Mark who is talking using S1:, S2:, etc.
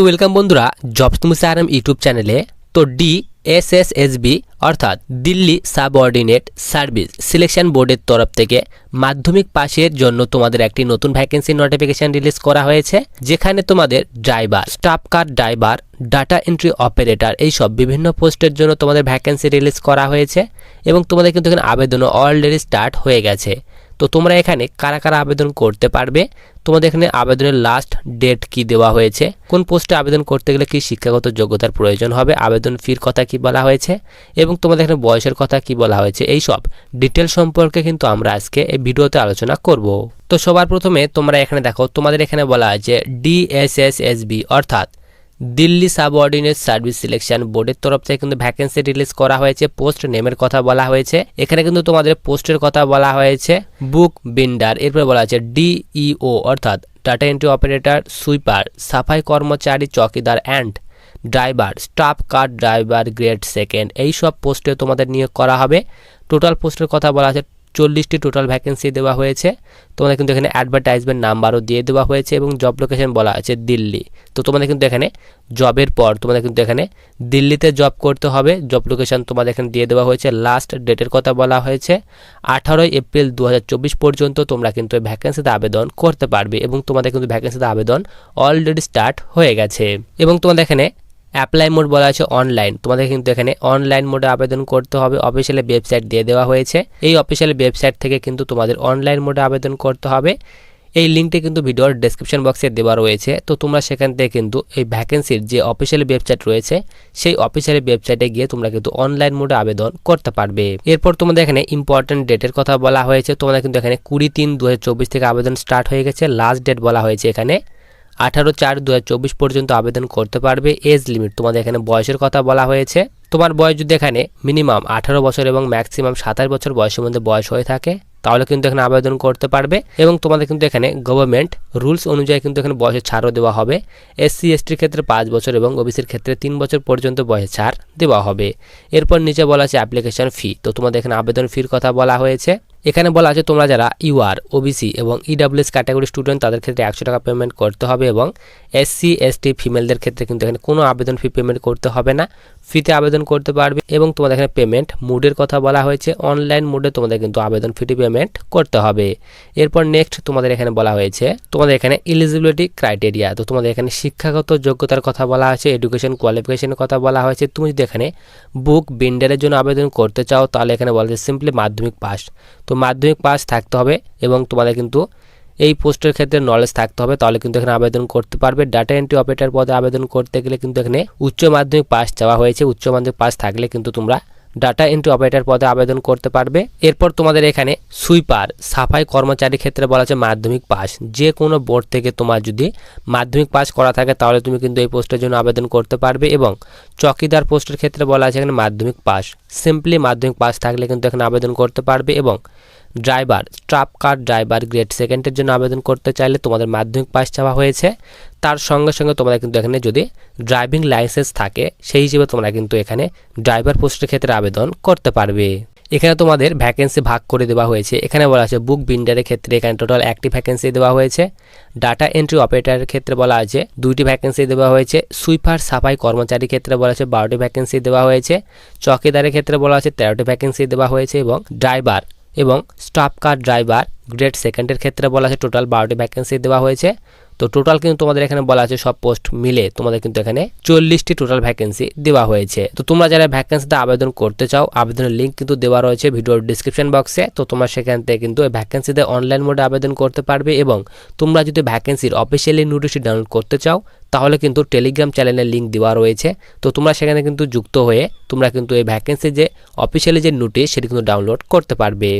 S1: তো ওয়েলকাম বন্ধুরা জবস তুমি আরএম ইউটিউব চ্যানেলে তো D S S S B অর্থাৎ দিল্লি সাবঅর্ডিনেট সার্ভিস সিলেকশন বোর্ডের তরফ থেকে মাধ্যমিক পাশের জন্য তোমাদের একটি নতুন ভ্যাকেন্সি নোটিফিকেশন রিলিজ করা হয়েছে, যেখানে তোমাদের driver staff car driver data entry operator এইসব বিভিন্ন পোস্টের জন্য তোমাদের ভ্যাকেন্সি রিলিজ করা হয়েছে এবং তোমাদের কিন্তু এখানে আবেদনও অলরেডি স্টার্ট হয়ে গেছে। তো তোমরা এখানে কারা কারা আবেদন করতে পারবে? তোমাদের এখানে আবেদনের লাস্ট ডেট কি দেওয়া হয়েছে? কোন পোস্টে আবেদন করতে গেলে কি শিক্ষাগত যোগ্যতার প্রয়োজন হবে? আবেদন ফির কথা কি বলা হয়েছে? এবং তোমাদের এখানে বয়সের কথা কি বলা হয়েছে? এই সব ডিটেল সম্পর্কে কিন্তু আমরা আজকে এই ভিডিওতে আলোচনা করব। তো সবার প্রথমে তোমরা এখানে দেখো, তোমাদের এখানে বলা আছে ডিএসএসএসবি অর্থাৎ দিল্লি সাবঅর্ডিনেট সার্ভিস সিলেকশন বোর্ডের তরফ থেকে কিন্তু ভ্যাকেন্সি রিলিজ করা হয়েছে, পোস্ট নেমের কথা বলা হয়েছে। এখানে কিন্তু তোমাদের পোস্টের কথা বলা হয়েছে, বুক বিন্ডার, এরপরে বলা আছে ডিইও, অর্থাৎ ডাটা এন্ট্রি অপারেটর, সুইপার, সাফাই কর্মচারী, চকিদার and driver, staff car driver, grade second এই সব পোস্টে তোমাদের নিয়োগ করা হবে। টোটাল পোস্টের কথা বলা আছে চল্লিশটি টোটাল ভ্যাকেন্সি দেওয়া হয়েছে। তোমাদের কিন্তু এখানে অ্যাডভার্টাইজমেন্ট নাম্বারও দিয়ে দেওয়া হয়েছে এবং জব লোকেশন বলা আছে দিল্লি। তো তোমাদের কিন্তু এখানে জবের পর তোমাদের কিন্তু এখানে দিল্লিতে জব করতে হবে। জব লোকেশন তোমাদের এখানে দিয়ে দেওয়া হয়েছে। লাস্ট ডেটের কথা বলা হয়েছে। আঠারোই এপ্রিল দু হাজার চব্বিশ পর্যন্ত তোমরা কিন্তু এই ভ্যাকেন্সিতে আবেদন করতে পারবে এবং তোমাদের কিন্তু ভ্যাকেন্সিতে আবেদন অলরেডি স্টার্ট হয়ে গেছে। এবং তোমাদের এখানে অ্যাপ্লাই মোড বলা আছে অনলাইন তোমাদের কিন্তু এখানে অনলাইন মোডে আবেদন করতে হবে। অফিসিয়ালি ওয়েবসাইট দিয়ে দেওয়া হয়েছে। এই অফিসিয়াল ওয়েবসাইট থেকে কিন্তু তোমাদের অনলাইন মোডে আবেদন করতে হবে। এই লিঙ্কটি কিন্তু ভিডিওর ডেসক্রিপশন বক্সে দেওয়া রয়েছে। তো তোমরা সেখান থেকে কিন্তু এই ভ্যাকেন্সির যে অফিসিয়াল ওয়েবসাইট রয়েছে, সেই অফিসিয়াল ওয়েবসাইটে গিয়ে তোমরা কিন্তু অনলাইন মোডে আবেদন করতে পারবে। এরপর তোমাদের এখানে ইম্পর্টেন্ট ডেটের কথা বলা হয়েছে। তোমাদের কিন্তু এখানে কুড়ি তিন দু থেকে আবেদন স্টার্ট হয়ে গেছে। লাস্ট ডেট বলা হয়েছে এখানে। আঠারো চার দু পর্যন্ত আবেদন করতে পারবে এজ লিমিট। তোমাদের এখানে বয়সের কথা বলা হয়েছে। তোমার বয়স যদি এখানে মিনিমাম আঠারো বছর এবং ম্যাক্সিমাম সাতাশ বছর বয়সের মধ্যে বয়স হয়ে থাকে, তাহলে কিন্তু এখানে আবেদন করতে পারবে। এবং তোমাদের কিন্তু এখানে গভর্নমেন্ট রুলস অনুযায়ী কিন্তু এখানে বয়সের ছাড়ও দেওয়া হবে। এসসি এসটির ক্ষেত্রে পাঁচ বছর এবং ওবিসির ক্ষেত্রে তিন বছর পর্যন্ত বয়সের ছাড় দেওয়া হবে। এরপর নিচে বলা আছে অ্যাপ্লিকেশন ফি তো তোমাদের এখানে আবেদন ফির কথা বলা হয়েছে। এখানে বলা আছে তোমরা যারা ইউআর ওবিসি এবং ইডাব্লিউএস ক্যাটাগরি স্টুডেন্ট, তাদের ক্ষেত্রে একশো টাকা পেমেন্ট করতে হবে এবং এসসি এসটি ফিমেলদের ক্ষেত্রে কিন্তু এখানে কোনো আবেদন ফি পেমেন্ট করতে হবে না। ফিতে আবেদন করতে পারবে এবং তোমাদের এখানে পেমেন্ট মুডের কথা বলা হয়েছে। অনলাইন মুডে তোমাদের কিন্তু আবেদন ফিটি পেমেন্ট করতে হবে। এরপর নেক্সট তোমাদের এখানে বলা হয়েছে, তোমাদের এখানে এলিজিবিলিটি ক্রাইটেরিয়া তো তোমাদের এখানে শিক্ষাগত যোগ্যতার কথা বলা হয়েছে এডুকেশন কোয়ালিফিকেশনের কথা বলা হয়েছে। তুমি যদি এখানে বুক বিন্ডারের জন্য আবেদন করতে চাও, তাহলে এখানে বলা হয়েছে সিম্পলি মাধ্যমিক পাস তো মাধ্যমিক পাস থাকতে হবে এবং তোমাদের কিন্তু এই পোস্টের ক্ষেত্রে নলেজ থাকতে হবে। তাহলে কিন্তু এখানে আবেদন করতে পারবে। ডাটা এন্ট্রি অপারেটর পদে আবেদন করতে গেলে কিন্তু এখানে উচ্চ মাধ্যমিক পাস চাওয়া হয়েছে। উচ্চ মাধ্যমিক পাস থাকলে কিন্তু তোমরা ডাটা এন্ট্রি অপারেটর পদে আবেদন করতে পারবে। এরপর তোমাদের এখানে সুইপার সাফাই কর্মচারীর ক্ষেত্রে বলা আছে মাধ্যমিক পাস। যে কোনো বোর্ড থেকে তোমার যদি মাধ্যমিক পাস করা থাকে, তাহলে তুমি কিন্তু এই পোস্টের জন্য আবেদন করতে পারবে এবং চকিদার পোস্টের ক্ষেত্রে বলা আছে এখানে মাধ্যমিক পাস। সিম্পলি মাধ্যমিক পাস থাকলে কিন্তু এখানে আবেদন করতে পারবে এবং ড্রাইভার ট্রাপ কার ড্রাইভার গ্রেড সেকেন্ডের জন্য আবেদন করতে চাইলে তোমাদের মাধ্যমিক পাস চাওয়া হয়েছে। তার সঙ্গে সঙ্গে তোমরা কিন্তু এখানে যদি ড্রাইভিং লাইসেন্স থাকে, সেই হিসেবে তোমরা কিন্তু এখানে ড্রাইভার পোস্টের ক্ষেত্রে আবেদন করতে পারবে। এখানে তোমাদের ভ্যাকেন্সি ভাগ করে দেওয়া হয়েছে। এখানে বলা আছে বুক বিন্ডারের ক্ষেত্রে এখানে টোটাল একটি ভ্যাকেন্সি দেওয়া হয়েছে। ডাটা এন্ট্রি অপারেটারের ক্ষেত্রে বলা আছে দুইটি ভ্যাকেন্সি দেওয়া হয়েছে। সুইপার সাফাই কর্মচারীর ক্ষেত্রে বলা আছে বারোটি ভ্যাকেন্সি দেওয়া হয়েছে। চকিদারের ক্ষেত্রে বলা আছে তেরোটি ভ্যাকেন্সি দেওয়া হয়েছে এবং ড্রাইভার এবং স্টাফ কার ড্রাইভার গ্রেড সেকেন্ডের ক্ষেত্রে বলা আছে টোটাল বারোটি ভ্যাকেন্সি দেওয়া হয়েছে। তো টোটাল কিন্তু তোমাদের এখানে বলা আছে সব পোস্ট মিলে তোমাদের কিন্তু এখানে চল্লিশটি টোটাল ভ্যাকেন্সি দেওয়া হয়েছে। তো তোমরা যারা ভ্যাকেন্সিতে আবেদন করতে চাও, আবেদনের লিঙ্ক কিন্তু দেওয়া রয়েছে ভিডিওর ডিসক্রিপশন বক্সে তো তোমরা সেখান থেকে কিন্তু এই ভ্যাকেন্সিতে অনলাইন মোডে আবেদন করতে পারবে এবং তোমরা যদি ভ্যাকেন্সির অফিসিয়ালি নোটিশটি ডাউনলোড করতে চাও, তাহলে কিন্তু টেলিগ্রাম চ্যানেলের লিঙ্ক দেওয়া রয়েছে। তো তোমরা সেখানে কিন্তু যুক্ত হয়ে তোমরা কিন্তু এই ভ্যাকেন্সি যে অফিসিয়ালি যে নোটিশ সেটি কিন্তু ডাউনলোড করতে পারবে।